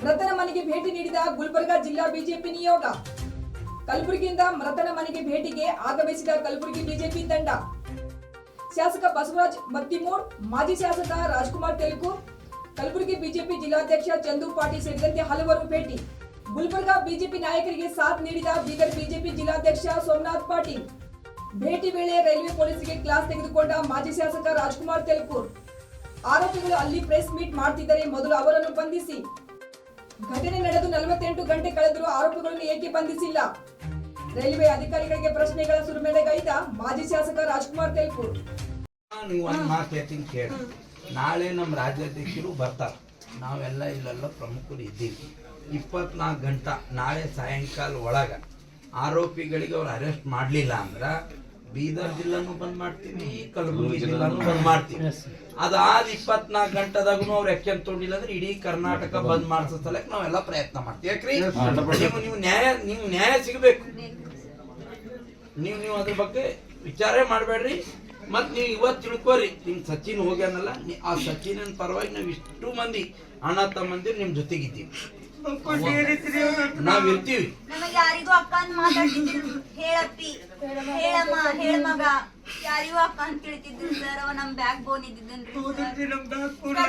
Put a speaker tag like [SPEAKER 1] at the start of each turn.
[SPEAKER 1] ಮೃತನ ಮನೆಗೆ ಭೇಟಿ ನೀಡಿದ ಗುಲ್ಬರ್ಗಾ ಜಿಲ್ಲಾ ಬಿಜೆಪಿ ನಿಯೋಗ ಕಲಬುರಗಿಯಿಂದ ಮೃತನ ಮನೆಗೆ ಭೇಟಿಗೆ ಆಗಮಿಸಿದ ಕಲಬುರಗಿ ಬಿಜೆಪಿ ತಂಡ ಶಾಸಕ ಬಸವರಾಜ್ ಮತ್ತಿಮೂಡ್ ಮಾಜಿ ಶಾಸಕ ರಾಜ್ಕುಮಾರ್ ತೆಲುಗು ಕಲಬುರಗಿ ಬಿಜೆಪಿ ಜಿಲ್ಲಾಧ್ಯಕ್ಷ ಚಂದು ಪಾಟೀಲ್ ಸೇರಿದಂತೆ ಹಲವರು ಭೇಟಿ ಗುಲ್ಬರ್ಗಾ ಬಿಜೆಪಿ ನಾಯಕರಿಗೆ ಸಾಥ್ ನೀಡಿದ ಬೀದರ್ ಬಿಜೆಪಿ ಜಿಲ್ಲಾಧ್ಯಕ್ಷ ಸೋಮನಾಥ್ ಪಾಟೀಲ್ ಭೇಟಿ ವೇಳೆ ರೈಲ್ವೆ ಪೊಲೀಸರಿಗೆ ಕ್ಲಾಸ್ ತೆಗೆದುಕೊಂಡ ಮಾಜಿ ಶಾಸಕ ರಾಜ್ಕುಮಾರ್ ತೆಲುಕೂರ್ ಆರೋಪಿಗಳು ಅಲ್ಲಿ ಪ್ರೆಸ್ ಮೀಟ್ ಮಾಡ್ತಿದ್ದರೆ. ಮೊದಲು ಅವರನ್ನು ಬಂಧಿಸಿ. ಘಟನೆ ನಡೆದು ನಲವತ್ತೆಂಟು ಗಂಟೆ ಕಳೆದರೂ ಆರೋಪಿಗಳನ್ನು ಏಕೆ ಬಂಧಿಸಿಲ್ಲ? ರೈಲ್ವೆ ಅಧಿಕಾರಿಗಳಿಗೆ ಪ್ರಶ್ನೆಗಳ ಸುರಿಮೆಳೆಗೈದ ಮಾಜಿ ಶಾಸಕ ರಾಜ್ಕುಮಾರ್ ತೇಲ್ಪುರ್
[SPEAKER 2] ನೀವು ಒಂದು ಮಾತು ಹೇಳ್ತೀನಿ ಕೇಳಿ. ನಾಳೆ ನಮ್ಮ ರಾಜ್ಯಾಧ್ಯಕ್ಷರು ಬರ್ತಾರೆ. ನಾವೆಲ್ಲ ಇಲ್ಲೆಲ್ಲ ಪ್ರಮುಖರು ಇದ್ದೀವಿ. ಇಪ್ಪತ್ನಾಲ್ಕು ಗಂಟೆ ನಾಳೆ ಸಾಯಂಕಾಲ ಒಳಗೆ ಆರೋಪಿಗಳಿಗೆ ಅವ್ರು ಅರೆಸ್ಟ್ ಮಾಡಲಿಲ್ಲ ಅಂದ್ರೆ ಬೀದರ್ ಜಿಲ್ಲಾನು ಬಂದ್ ಮಾಡ್ತೀನಿ ಕಲಬುರಗಿ ಜಿಲ್ಲಾನು ಬಂದ್ ಮಾಡ್ತೀನಿ. ಅದಾದ ಇಪ್ಪತ್ನಾಲ್ಕು ಗಂಟೆದಾಗೂ ಅವ್ರು ಆಕ್ಷನ್ ತೊಗೊಂಡಿಲ್ಲ ಅಂದ್ರೆ ಇಡೀ ಕರ್ನಾಟಕ ಬಂದ್ ಮಾಡಿಸೋ ಸಲಕ್ ನಾವೆಲ್ಲ ಪ್ರಯತ್ನ ಮಾಡ್ತೀವಿ. ಯಾಕ್ರಿ? ನೀವು ನೀವು ನ್ಯಾಯ ನೀವು ನ್ಯಾಯ ಸಿಗಬೇಕು. ನೀವು ನೀವು ಅದ್ರ ಬಗ್ಗೆ ವಿಚಾರ ಮಾಡಬೇಡ್ರಿ. ಮತ್ ನೀವು ಇವತ್ತು ತಿಳ್ಕೊರಿ. ನಿಮ್ ಸಚಿನ್ ಹೋಗ್ಯಾನಲ್ಲ ನೀ- ಆ ಸಚಿನ್ ಪರವಾಗಿ ನಾವ್ ಇಷ್ಟು ಮಂದಿ ಅಣ್ಣ ತಮ್ಮಂದಿರು ನಿಮ್ ಜೊತೆಗಿದ್ದೀವಿ. ನಾವ್ ಇರ್ತೀವಿ.
[SPEAKER 3] ಯಾರಿಗೂ ಅಕ್ಕ ಅಂತ ಮಾತಾಡ್ತಿದ್ರು ಹೇಳಪ್ಪಿ, ಹೇಳಮ್ಮ ಹೇಳ ಮಗ ಯಾರಿಗೂ ಅಕ್ಕ ಅಂತ ತಿಳಿತಿದ್ರು ಸರ್ ಅವ ನಮ್ ಬ್ಯಾಕ್ ಬೋನ್ ಇದ್ದಿದ್ದನ್ರಿ